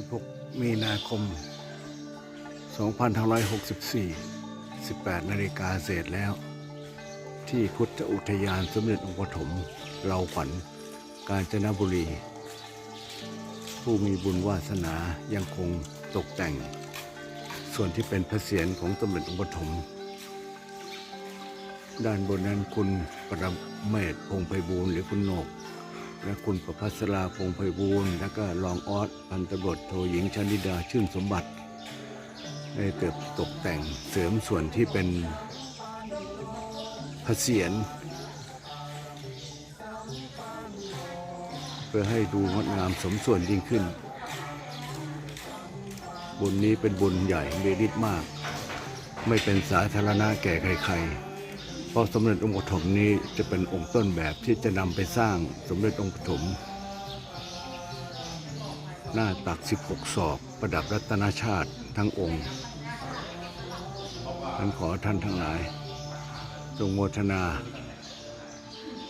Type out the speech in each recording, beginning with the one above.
16 มีนาคม 2564 18นาฬิกาเศษแล้ว ที่พุทธอุทยานสมเด็จองค์ปฐมเราขวัญกาญจนบุรี ผู้มีบุญวาสนายังคงตกแต่ง ส่วนที่เป็นพระเศียรของสมเด็จองค์ปฐมด้านบนนั้นคุณประเมศพงไพบูลหรือคุณโหนก และคุณประพัสราพงไพบูลย์และก็รองออสพันตำรวจโทหญิงชนิดาชื่นสมบัติ ได้เติบตกแต่งเสริมส่วนที่เป็นพระเศียรเพื่อให้ดูงดงามสมส่วนยิ่งขึ้น บุญนี้เป็นบุญใหญ่มีฤทธิ์มาก ไม่เป็นสาธารณะแก่ใครๆ เพราะสมเด็จองค์ปฐมนี้จะเป็นองค์ต้นแบบที่จะนำไปสร้างสมเด็จองค์ปฐมหน้าตัก 16 ศอกประดับรัตนชาติทั้งองค์ฉันขอท่านทั้งหลายจงโมทนา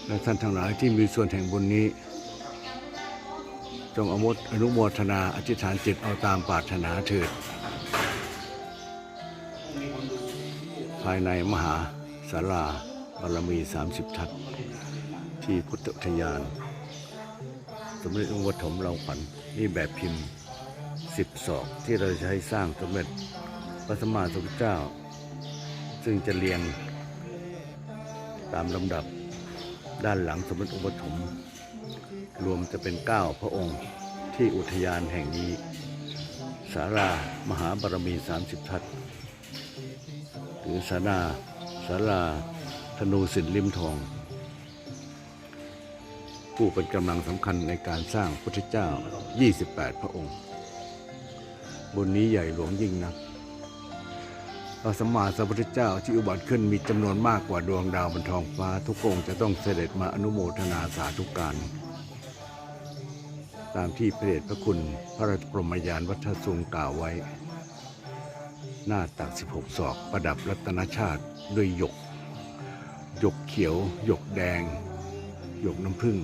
และท่านทั้งหลายที่มีส่วนแห่งบุญนี้ จงอมุตอนุโมทนาอธิษฐานจิตเอาตามปรารถนาเถิด ภายในมหา ศาลาบารมี 30 ทัศที่พุทธทยาน สมเด็จองค์ปฐมเราขวัญนี่แบบพิมพ์ 10 ศอกที่เราใช้สร้างสมเด็จพระสัมมาสัมพุทธเจ้า ซึ่งจะเรียงตามลำดับด้านหลังสมเด็จองค์ปฐมรวมจะเป็น 9 พระองค์ที่อุทยานแห่งนี้ศาลามหาบารมี 30 ทัศหรือศาลา ลาธนูสินลิมทอง ผู้เป็นกำลังสำคัญในการสร้างพุทธเจ้า 28 พระองค์บุญนี้ใหญ่หลวงยิ่งนักพระสัมมาสัมพุทธเจ้าที่อุบัติขึ้นมีจำนวนมากกว่าดวงดาวบนท้องฟ้า ทุกองค์จะต้องเสด็จมาอนุโมทนาสาธุการ ตามที่พระเดชพระคุณพระราชกรมยานวัฒนทรงกล่าวไว้ หน้าตัก 16 ศอก ประดับรัตนชาติด้วยหยก หยกเขียว หยกแดง หยกน้ำผึ้ง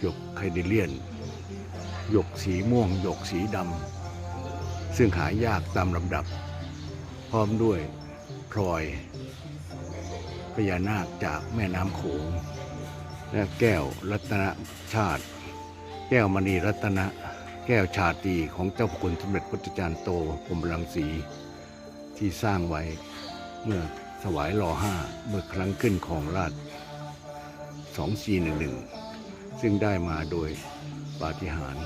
หยกไคเดเลียน หยกสีม่วง หยกสีดำ ซึ่งหายากตามลำดับ พร้อมด้วยพลอยพญานาคจากแม่น้ำโขง และแก้วรัตนชาติ แก้วมณีรัตนะแก้วชาตีของเจ้าคุณสมเด็จพระจารย์โตพรมรังสี ที่สร้างไว้เมื่อสวายรอห้าเมื่อครั้งขึ้นของราช2411 ซึ่งได้มาโดยปาฏิหาริย์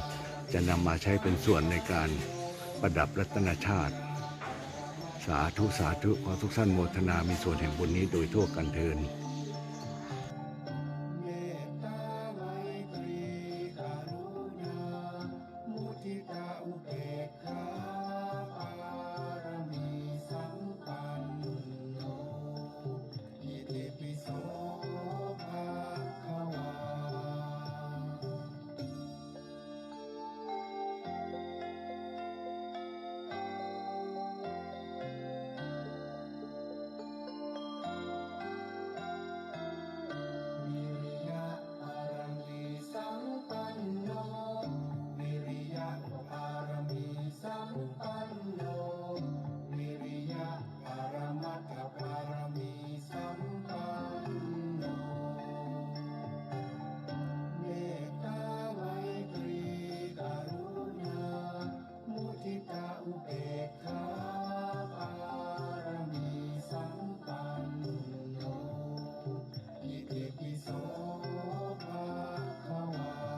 จะนำมาใช้เป็นส่วนในการประดับรัตนชาติ สาธุ สาธุ ขอทุกท่านโมทนา มีส่วนแห่งบุญนี้โดยทั่วกันเทิน